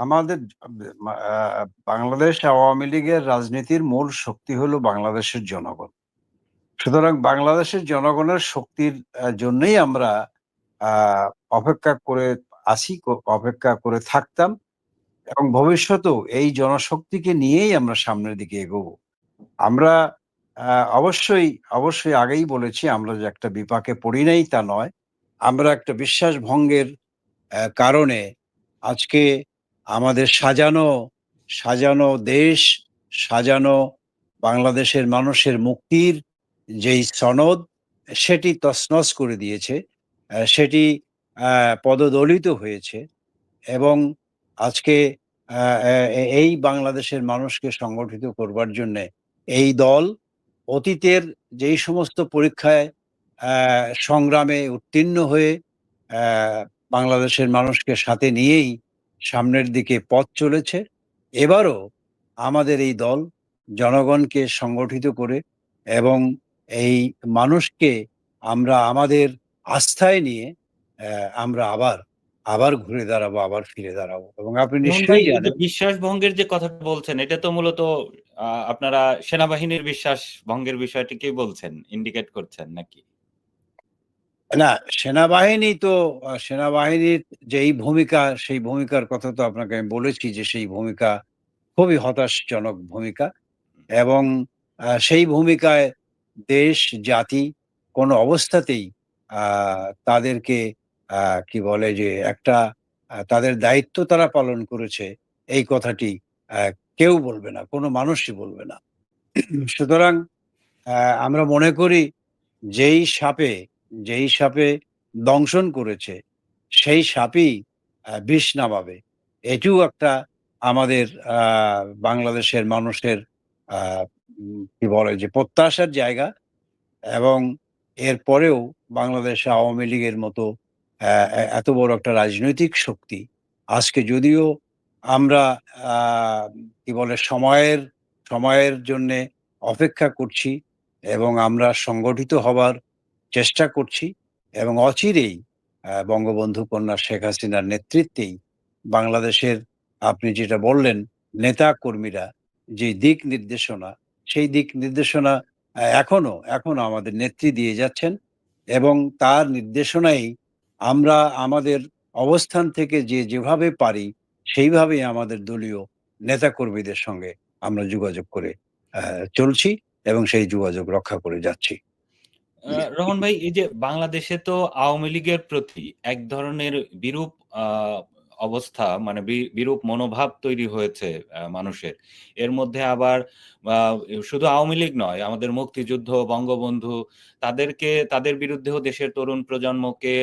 আমাদের বাংলাদেশ আওয়ামী লীগের রাজনীতির মূল শক্তি হলো বাংলাদেশের জনগণ। সুতরাং বাংলাদেশের জনগণের শক্তির জন্যই আমরা অপেক্ষা করে ক অপেক্ষা করে থাকতাম এবং ভবিষ্যতেও এই জনশক্তিকে নিয়েই আমরা সামনের দিকে এগোবো। আমরা অবশ্যই, অবশ্যই আগেই বলেছি আমরা যে একটা বিপাকে পড়ি নাই তা নয়। আমরা একটা বিশ্বাস ভঙ্গের কারণে আজকে আমাদের সাজানো, সাজানো দেশ, সাজানো বাংলাদেশের মানুষের মুক্তির যেই সনদ সেটি তছনছ করে দিয়েছে। সেটি পদদলিত হয়েছে এবং আজকে এই বাংলাদেশের মানুষকে সংগঠিত করবার জন্যে এই দল অতীতের যেই সমস্ত পরীক্ষায় সংগ্রামে উত্তীর্ণ হয়ে বাংলাদেশের মানুষকে সাথে নিয়েই সামনের দিকে পথ চলেছে। এবারও আমাদের এই দল জনগণকে সংগঠিত করে এবং এই মানুষকে আমরা আমাদের আস্থায় নিয়ে আমরা আবার, আবার ঘুরে দাঁড়াবো, আবার ফিরে দাঁড়াবো এবং আপনি নিশ্চয়ই জানেন বিশ্বাস ভঙ্গের যে কথাটা বলছেন এটা তো মূলত আপনারা সেনাবাহিনীর বিশ্বাস ভঙ্গের বিষয়টিকেই বলছেন, ইন্ডিকেট করছেন নাকি? না, সেনাবাহিনী তো সেনাবাহিনীর যেই ভূমিকা সেই ভূমিকার কথা তো আপনাকে আমি বলেছি যে সেই ভূমিকা খুবই হতাশজনক ভূমিকা এবং সেই ভূমিকায় দেশ, জাতি কোনো অবস্থাতেই তাদেরকে কি বলে যে একটা তাদের দায়িত্ব তারা পালন করেছে এই কথাটি কেউ বলবে না, কোনো মানুষই বলবে না। সুতরাং আমরা মনে করি যেই সাপে, যেই সাপে দংশন করেছে সেই সাপই বিষ নামাবে। এটিও একটা আমাদের বাংলাদেশের মানুষের কি বলে যে প্রত্যাশার জায়গা এবং এরপরেও বাংলাদেশ আওয়ামী লীগের মতো এত বড় একটা রাজনৈতিক শক্তি আজকে যদিও আমরা কি বলে সময়ের, সময়ের জন্যে অপেক্ষা করছি এবং আমরা সংগঠিত হবার চেষ্টা করছি এবং অচিরেই বঙ্গবন্ধু কন্যা শেখ হাসিনার নেতৃত্বেই বাংলাদেশের আপনি যেটা বললেন নেতা-কর্মীরা যে দিক নির্দেশনা, সেই দিক নির্দেশনা এখনও, এখনও আমাদের নেত্রী দিয়ে যাচ্ছেন এবং তার নির্দেশনায় আমরা আমাদের অবস্থান থেকে যে যেভাবে পারি সেইভাবেই আমাদের দলীয় নেতাকর্মীদের সঙ্গে আমরা যোগাযোগ করে চলছি এবং সেই যোগাযোগ রক্ষা করে যাচ্ছি। রোহন ভাই এই যে বাংলাদেশে তো আওয়ামী লীগের প্রতি এক ধরনের বিরূপ অবস্থা মানে বিরূপ মনোভাব তৈরি হয়েছে মানুষের। এর মধ্যে আবার শুধু আওয়ামী লীগ নয়, আমাদের মুক্তিযুদ্ধ, বঙ্গবন্ধু তাদেরকে তাদের বিরুদ্ধেও দেশের তরুণ প্রজন্মকে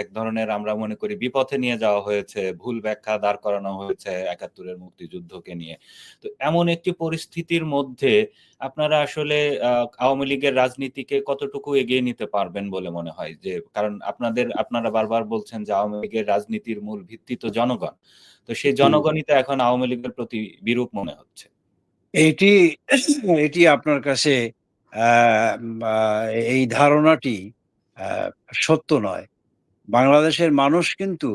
এক ধরনের আমরা মনে করি বিপথে নিয়ে যাওয়া হয়েছে। ভুল ব্যাখ্যা দাঁড় করানো হয়েছে একাত্তরের মুক্তিযুদ্ধকে নিয়ে। তো এমন একটি পরিস্থিতির মধ্যে আপনারা আসলে আওয়ামী লীগের রাজনীতিকে কতটুকু এগিয়ে নিতে পারবেন বলে মনে হয়? যে কারণ আপনাদের আপনারা বারবার বলছেন যে আওয়ামী লীগের রাজনীতির মূল ভিত্তি তো জনগণ। তো সেই। জনগণই তো এখন আওয়ামী লীগের প্রতি বিরূপ মনে হচ্ছে। এটি, এটি আপনার কাছে এই ধারণাটি সত্য নয়। বাংলাদেশের মানুষ কিন্তু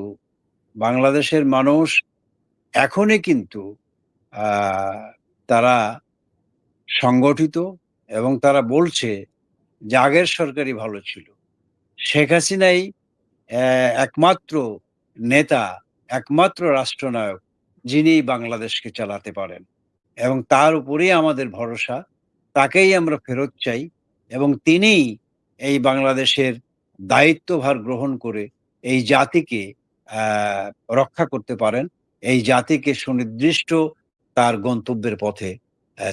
বাংলাদেশের মানুষ এখনই কিন্তু তারা সংগঠিত এবং তারা বলছে যে আগের সরকারই ভালো ছিল। শেখ হাসিনাই একমাত্র নেতা, একমাত্র রাষ্ট্রনায়ক যিনি বাংলাদেশকে চালাতে পারেন এবং তার উপরেই আমাদের ভরসা। তাকেই আমরা ফেরত চাই এবং তিনিই এই বাংলাদেশের দায়িত্বভার গ্রহণ করে এই জাতিকে রক্ষা করতে পারেন। এই জাতিকে সুনির্দিষ্ট তার গন্তব্যের পথে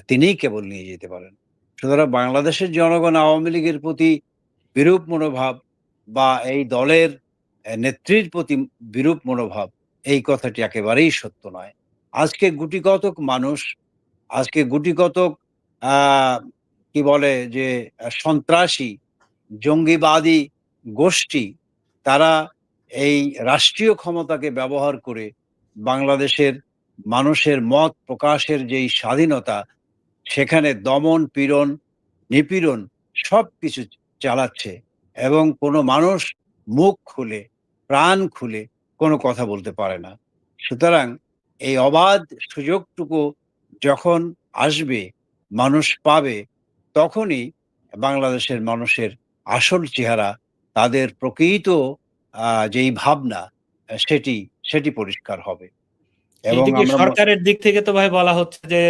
তিনিই কেবল নিয়ে যেতে পারেন। সুতরাং বাংলাদেশের জনগণ আওয়ামী লীগের প্রতি বিরূপ মনোভাব বা এই দলের নেত্রীর প্রতি বিরূপ মনোভাব এই কথাটি একেবারেই সত্য নয়। আজকে গুটিকতক মানুষ, আজকে গুটি কতক আ কি বলে যে সন্ত্রাসী, জঙ্গিবাদী গোষ্ঠী তারা এই রাষ্ট্রীয় ক্ষমতাকে ব্যবহার করে বাংলাদেশের মানুষের মত প্রকাশের যেই স্বাধীনতা সেখানে দমন, পীড়ন, নিপীড়ন সব কিছু চালাচ্ছে এবং কোনো মানুষ মুখ খুলে, প্রাণ খুলে কোনো কথা বলতে পারে না। সুতরাং এই অবাধ সুযোগটুকু যখন আসবে মানুষ পাবে তখনই বাংলাদেশের মানুষের আসল চেহারা তাদের প্রকৃত যেই ভাবনা সেটি সেটি পরিষ্কার হবে। সরকারের দিক থেকে তো ভাই বলা হচ্ছে যে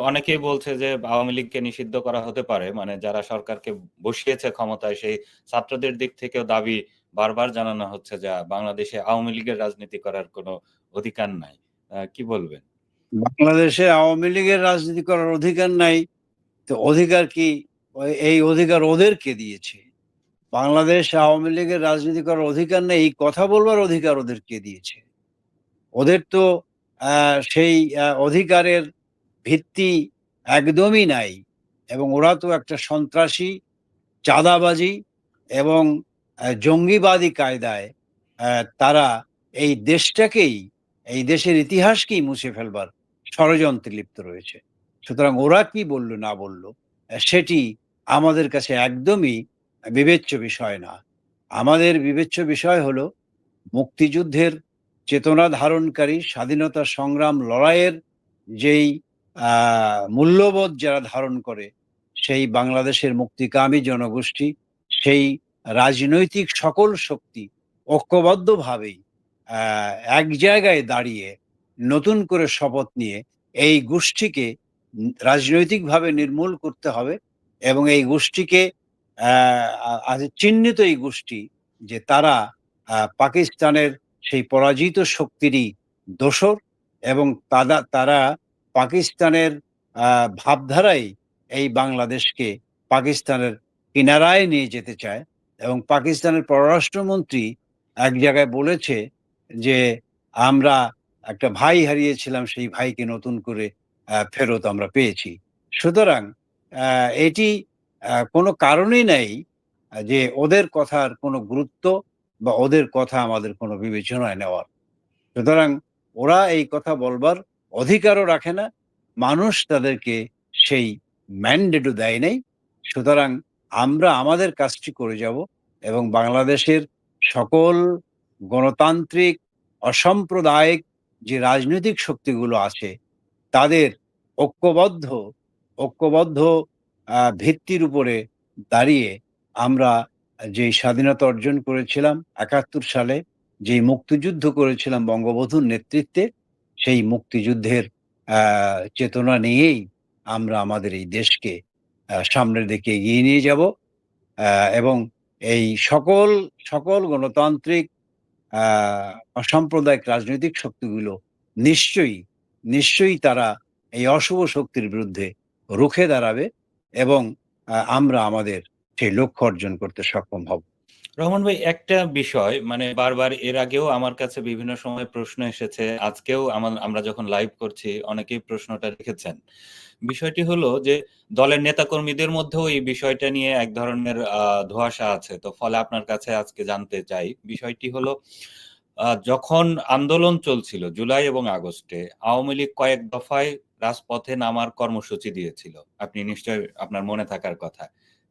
অনেকেই বলছে যে আওয়ামী লীগকে নিষিদ্ধ করা হতে পারে। মানে যারা সরকারকে বসিয়েছে ক্ষমতায় সেই ছাত্রদের দিক থেকেও দাবি বারবার জানানো হচ্ছে যে বাংলাদেশে আওয়ামী লীগের রাজনীতি করার কোনো অধিকার নাই। কি বলবেন? বাংলাদেশে আওয়ামী লীগের রাজনীতি করার অধিকার নাই, তো অধিকার কি? এই অধিকার ওদেরকে দিয়েছে। বাংলাদেশ আওয়ামী লীগের রাজনীতি করার অধিকার নেই, এই কথা বলবার অধিকার ওদেরকে দিয়েছে। ওদের তো সেই অধিকারের ভিত্তি একদমই নাই, এবং ওরা তো একটা সন্ত্রাসী, চাঁদাবাজি এবং জঙ্গিবাদী কায়দায় তারা এই দেশটাকেই, এই দেশের ইতিহাসকেই মুছে ফেলবার ষড়যন্ত্রে লিপ্ত রয়েছে। সুতরাং ওরা কি বলল, না বলল, সেটি আমাদের কাছে একদমই বিবেচ্য বিষয় না। আমাদের বিবেচ্য বিষয় হলো মুক্তিযুদ্ধের চেতনা ধারণকারী স্বাধীনতা সংগ্রাম লড়াইয়ের যেই মূল্যবোধ যারা ধারণ করে, সেই বাংলাদেশের মুক্তিকামী জনগোষ্ঠী, সেই রাজনৈতিক সকল শক্তি ঐক্যবদ্ধভাবেই এক জায়গায় দাঁড়িয়ে নতুন করে শপথ নিয়ে এই গোষ্ঠীকে রাজনৈতিকভাবে নির্মূল করতে হবে এবং এই গোষ্ঠীকে চিহ্নিত এই গোষ্ঠী যে তারা পাকিস্তানের সেই পরাজিত শক্তিরই দোসর এবং তারা তারা পাকিস্তানের আহ, ভাবধারায় এই বাংলাদেশকে পাকিস্তানের কিনারায় নিয়ে যেতে চায় এবং পাকিস্তানের পররাষ্ট্রমন্ত্রী এক জায়গায় বলেছে যে আমরা একটা ভাই হারিয়েছিলাম, সেই ভাইকে নতুন করে ফেরত আমরা পেয়েছি। সুতরাং এটি কোনো কারণই নাই যে ওদের কথার কোনো গুরুত্ব বা ওদের কথা আমাদের কোনো বিবেচনায় নেওয়ার। সুতরাং, ওরা এই কথা বলবার অধিকারও রাখে না, মানুষ তাদেরকে সেই ম্যান্ডেটও দেয় নাই। সুতরাং, আমরা আমাদের কাজটি করে যাব এবং বাংলাদেশের সকল গণতান্ত্রিক, অসাম্প্রদায়িক যে রাজনৈতিক শক্তিগুলো আছে, তাদের ঐক্যবদ্ধ ঐক্যবদ্ধ ভিত্তির উপরে দাঁড়িয়ে আমরা যে স্বাধীনতা অর্জন করেছিলাম, একাত্তর সালে যে মুক্তিযুদ্ধ করেছিলাম বঙ্গবন্ধুর নেতৃত্বে, সেই মুক্তিযুদ্ধের চেতনা নিয়েই আমরা আমাদের এই দেশকে সামনের দিকে এগিয়ে নিয়ে যাব এবং এই সকল সকল গণতান্ত্রিক অসাম্প্রদায়িক রাজনৈতিক শক্তিগুলো নিশ্চয়ই নিশ্চয়ই তারা এই অশুভ শক্তির বিরুদ্ধে রুখে দাঁড়াবে এবং আমরা আমাদের সেই লক্ষ্য অর্জন করতে সক্ষম হব। রহমান ভাই, একটা বিষয় মানে বারবার এর আগেও আমার কাছে বিভিন্ন সময় প্রশ্ন এসেছে, আজকেও আমার যখন লাইভ করছি, অনেকেই প্রশ্নটা রেখেছেন। বিষয়টি হলো যে, দলের নেতাকর্মীদের মধ্যেও এই বিষয়টা নিয়ে এক ধরনের ধোঁয়াশা আছে। তো ফলে আপনার কাছে আজকে জানতে চাই, বিষয়টি হলো যখন আন্দোলন চলছিল জুলাই এবং আগস্টে, আওয়ামী লীগ কয়েক দফায় রাজপথে নামার কর্মসূচি দিয়েছিল। আপনি নিশ্চয়, আপনার মনে থাকার কথা।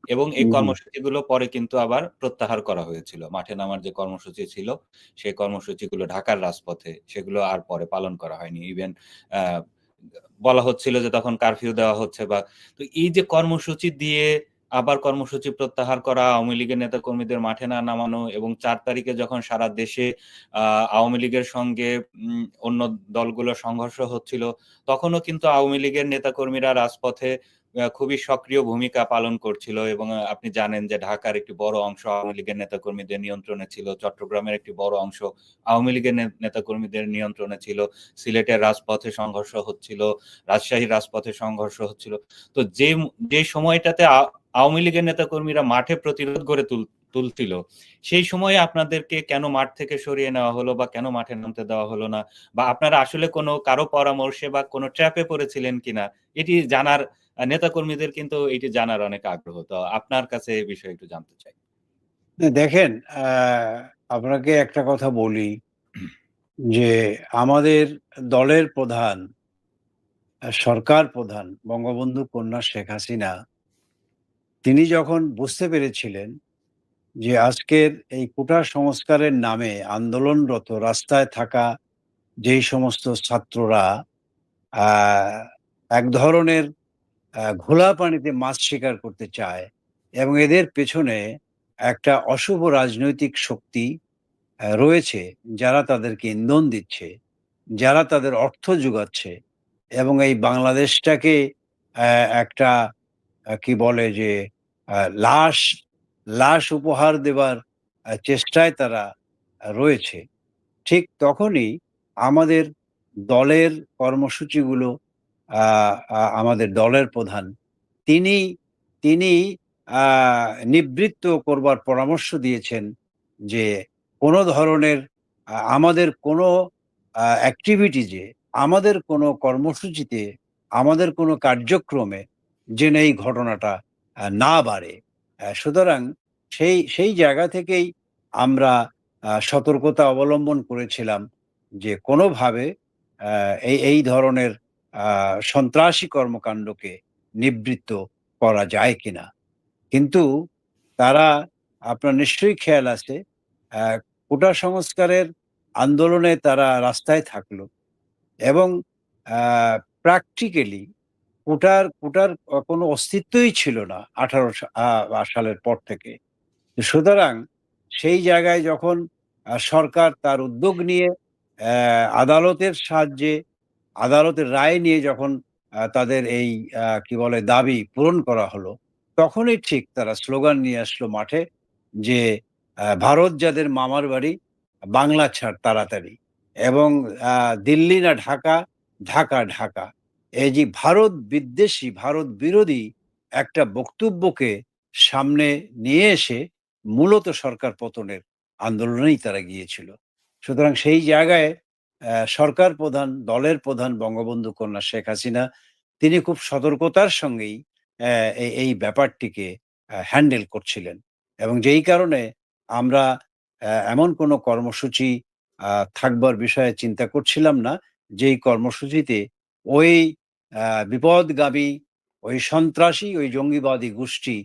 এবং এই। কর্মসূচিগুলো পরে কিন্তু আবার প্রত্যাহার করা হয়েছিল মাঠে নামার যে কর্মসূচি ছিল সেই কর্মসূচিগুলো ঢাকার রাজপথে সেগুলো আর পরে পালন করা হয়নি ইভেন বলা হচ্ছিল যে তখন কারফিউ দেওয়া হচ্ছে বা তো এই যে কর্মসূচি দিয়ে আবার কর্মসূচি প্রত্যাহার করা আওয়ামী লীগের নেতা কর্মীদের মাঠে না নামানো এবং চার তারিখে যখন সারা দেশে আহ, আওয়ামী লীগের সঙ্গে অন্য দলগুলো সংঘর্ষ হচ্ছিল তখনও কিন্তু আওয়ামী লীগের নেতাকর্মীরা রাজপথে খুবই সক্রিয় ভূমিকা পালন করছিল এবং আপনি জানেন যে ঢাকার একটি বড় অংশ আওয়ামী লীগের নেতাকর্মীদের নিয়ন্ত্রণে ছিল, চট্টগ্রামের একটি বড় অংশ আওয়ামী লীগের নেতাকর্মীদের নিয়ন্ত্রণে ছিল, সিলেটের রাজপথে সংঘর্ষ হচ্ছিল, রাজশাহীর রাজপথে সংঘর্ষ হচ্ছিল। তো যে যে সময়টাতে আওয়ামী লীগের নেতাকর্মীরা মাঠে প্রতিরোধ গড়ে তুল তুলছিল। সেই সময়ে আপনাদেরকে কেন মাঠ থেকে সরিয়ে নেওয়া হলো বা কেন মাঠে নামতে দেওয়া হলো না? বা আপনারা আসলে কোনো কারও পরামর্শে বা কোনো ট্র্যাপে পড়েছিলেন কিনা? এটি জানার নেতাকর্মীদের কিন্তু এটি জানার অনেক আগ্রহ। তো আপনার কাছে এই বিষয়ে একটু জানতে চাই। দেখেন আহ, আপনাকে একটা কথা বলি যে আমাদের দলের প্রধান সরকার প্রধান বঙ্গবন্ধু কন্যা শেখ হাসিনা তিনি যখন বুঝতে পেরেছিলেন যে আজকের এই কোটা সংস্কারের নামে আন্দোলনরত রাস্তায় থাকা যেই সমস্ত ছাত্ররা এক ধরনের ঘোলা পানিতে মাছ শিকার করতে চায় এবং এদের পেছনে একটা অশুভ রাজনৈতিক শক্তি রয়েছে যারা তাদেরকে ইন্ধন দিচ্ছে, যারা তাদের অর্থ যোগাচ্ছে এবং এই বাংলাদেশটাকে একটা কি বলে যে লাশ, লাশ উপহার দেবার চেষ্টায় তারা রয়েছে। ঠিক তখনই আমাদের দলের কর্মসূচিগুলো আমাদের দলের প্রধান তিনি, তিনি নিবৃত্ত করবার পরামর্শ দিয়েছেন যে কোনো ধরনের আমাদের কোনো এ আমাদের কোনো কর্মসূচিতে, আমাদের কোনো কার্যক্রমে যেন এই ঘটনাটা না বাড়ে। সুতরাং সেই, সেই জায়গা থেকেই আমরা সতর্কতা অবলম্বন করেছিলাম যে কোনোভাবে এই, এই ধরনের সন্ত্রাসী কর্মকাণ্ডকে নিবৃত্ত করা যায় কিনা। কিন্তু তারা আপনার নিশ্চয়ই খেয়াল আছে কোটা সংস্কারের আন্দোলনে তারা রাস্তায় থাকল এবং প্র্যাকটিক্যালি কোটার, কোটার কোনো অস্তিত্বই ছিল না ১৮ সা সালের পর থেকে। সুতরাং সেই জায়গায় যখন সরকার তার উদ্যোগ নিয়ে আদালতের সাহায্যে, আদালতের রায় নিয়ে যখন তাদের এই কি বলে দাবি পূরণ করা হলো, তখনই ঠিক তারা স্লোগান নিয়ে আসলো মাঠে যে ভারত যাদের মামার বাড়ি, বাংলা ছাড় তাড়াতাড়ি এবং দিল্লি না ঢাকা, ঢাকা, ঢাকা। এই যে ভারত বিদ্বেষী, ভারত বিরোধী একটা বক্তব্যকে সামনে নিয়ে এসে মূলত সরকার পতনের আন্দোলনেই তারা গিয়েছিল। সুতরাং সেই জায়গায় সরকার প্রধান, দলের প্রধান বঙ্গবন্ধু কন্যা শেখ হাসিনা তিনি খুব সতর্কতার সঙ্গেই এই, ব্যাপারটিকে হ্যান্ডেল করছিলেন এবং যেই কারণে আমরা এমন কোনো কর্মসূচি থাকবার বিষয়ে চিন্তা করছিলাম না, যেই কর্মসূচিতে ওই বিপদগামী, ওই সন্ত্রাসী, ওই জঙ্গিবাদী গোষ্ঠী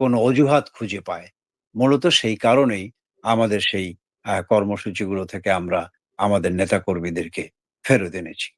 কোনো অজুহাত খুঁজে পায়। মূলত সেই কারণেই আমাদের সেই কর্মসূচিগুলো থেকে আমরা আমাদের নেতাকর্মীদেরকে ফেরত এনেছি।